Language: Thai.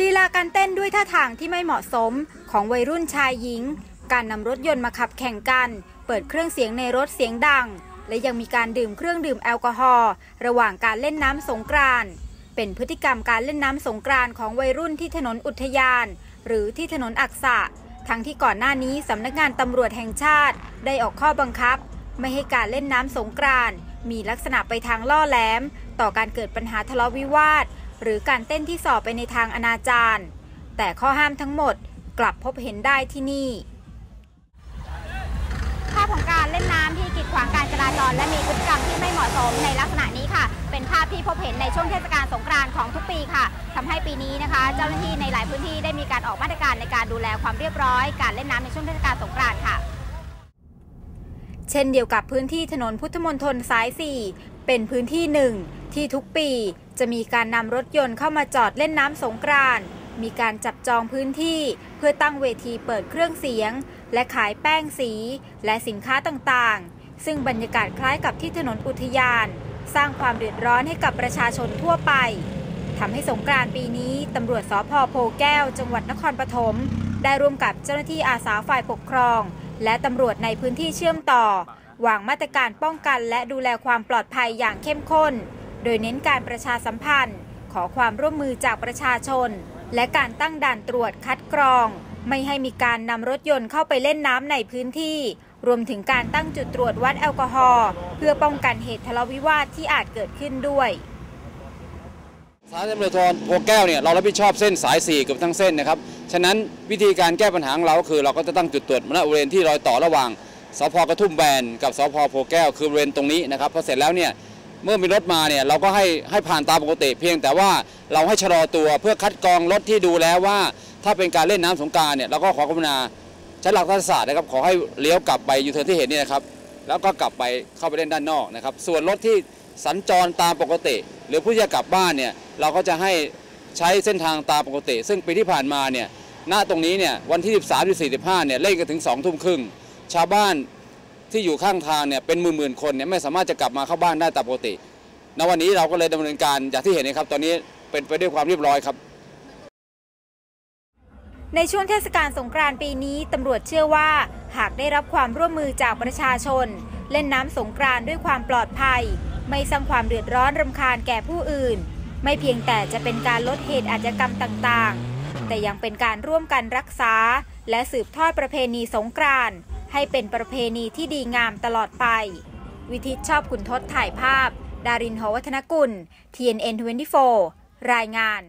ลีลาการเต้นด้วยท่าทางที่ไม่เหมาะสมของวัยรุ่นชายหญิง การนำรถยนต์มาขับแข่งกัน เปิดเครื่องเสียงในรถเสียงดัง และยังมีการดื่มเครื่องดื่มแอลกอฮอล์ระหว่างการเล่นน้ำสงกรานต์เป็นพฤติกรรมการเล่นน้ำสงกรานต์ของวัยรุ่นที่ถนนอุทยาน หรือที่ถนนอักษะ ทั้งที่ก่อนหน้านี้สำนักงานตำรวจแห่งชาติ ได้ออกข้อบังคับ ไม่ให้การเล่นน้ำสงกรานต์ มีลักษณะไปทางล่อแหลม ต่อการเกิดปัญหาทะเลาะวิวาท หรือการเต้นที่ส่อไปในทางอนาจารแต่ข้อห้ามทั้งหมดกลับพบเห็นได้ที่นี่ภาพของการเล่นน้ำที่กีดขวางการจราจร และมีพฤติกรรมที่ไม่เหมาะสมในลักษณะนี้ค่ะ เป็นภาพที่พบเห็นในช่วงเทศกาลสงกรานต์ของทุกปีค่ะทำให้ปีนี้นะคะ เจ้าหน้าที่ในหลายพื้นที่ได้มีการออกมาตรการในการดูแลความเรียบร้อย การเล่นน้ำในช่วงเทศกาลสงกรานต์ค่ะ เช่นเดียวกับพื้นที่ถนนพุทธมณฑลสาย 4 เป็นพื้นที่หนึ่งที่ทุกปีจะมีการนำรถยนต์เข้ามาจอดเล่นน้ำสงกรานต์มีการจับจองพื้นที่เพื่อตั้งเวทีเปิดเครื่องเสียง และขายแป้งสี และสินค้าต่างๆ ซึ่งบรรยากาศคล้ายกับที่ถนนอุทยาน สร้างความเดือดร้อนให้กับประชาชนทั่วไปทำให้สงกรานต์ปีนี้ตำรวจสพโพแก้ว จังหวัดนครปฐมได้ร่วมกับเจ้าหน้าที่อาสาฝ่ายปกครอง และตำรวจในพื้นที่เชื่อมต่อ วางมาตรการป้องกันและดูแลความปลอดภัยอย่างเข้มข้น โดยเน้นการประชาสัมพันธ์ ขอความร่วมมือจากประชาชน และการตั้งด่านตรวจคัดกรอง ไม่ให้มีการนำรถยนต์เข้าไปเล่นน้ำในพื้นที่ รวมถึงการตั้งจุดตรวจวัดแอลกอฮอล์เพื่อป้องกันเหตุทะเลาะวิวาทที่อาจเกิดขึ้นด้วย สถานีตำรวจภูธรโพแก้วเนี่ยเรารับผิดชอบเส้นสาย4เกือบทั้งเส้นนะครับ ฉะนั้นวิธีการแก้ปัญหาของเราคือ เราก็จะตั้งจุดตรวจณบริเวณที่รอยต่อระหว่างสพกระทุ่มแบนกับสพโพแก้วคือบริเวณตรงนี้นะครับพอเสร็จแล้วเนี่ยเมื่อมีรถมาเนี่ยเราก็ให้ให้ผ่านตามปกติเพียง แต่ว่าเราให้ชะลอตัวเพื่อคัดกรองรถที่ดูแล้วว่า ถ้าเป็นการเล่นน้ำสงการเนี่ยเราก็ขอกรุณาใช้หลักรัฐศาสตร์นะครับขอให้เลี้ยวกลับไปยูเทิร์นที่เห็นนี่นะครับแล้วก็กลับไปเข้าไปเล่นด้านนอกนะครับส่วนรถที่สัญจรตามปกติ หรือผู้จะกลับบ้านเนี่ย เราก็จะให้ใช้เส้นทางตามปกติ ซึ่งปีที่ผ่านมาเนี่ยณตรงนี้เนี่ยวันที่ 13ที่45เนี่ยเล่นกันถึง2ทุ่มครึ่งชาวบ้านที่อยู่ข้างทางเนี่ยเป็นหมื่นๆคนเนี่ยไม่สามารถจะกลับมาเข้าบ้านได้ตามปกติณวันนี้เราก็เลยดำเนินการอย่างที่เห็นนะครับ ตอนนี้เป็นไปด้วยความเรียบร้อยครับ ในช่วงเทศกาลสงกรานต์ปีนี้ตำรวจเชื่อว่า หากได้รับความร่วมมือจากประชาชน เล่นน้ำสงกรานต์ด้วยความปลอดภัย ไม่สร้างความเดือดร้อนรำคาญแก่ผู้อื่น ไม่เพียงแต่จะเป็นการลดเหตุอาชญากรรมต่างๆ แต่ยังเป็นการร่วมกันรักษา และสืบทอดประเพณีสงกรานต์ให้เป็นประเพณีที่ดีงามตลอดไป วิทิตชอบขุนทศถ่ายภาพ ดารินหอวัฒนกุล TNN 24 รายงาน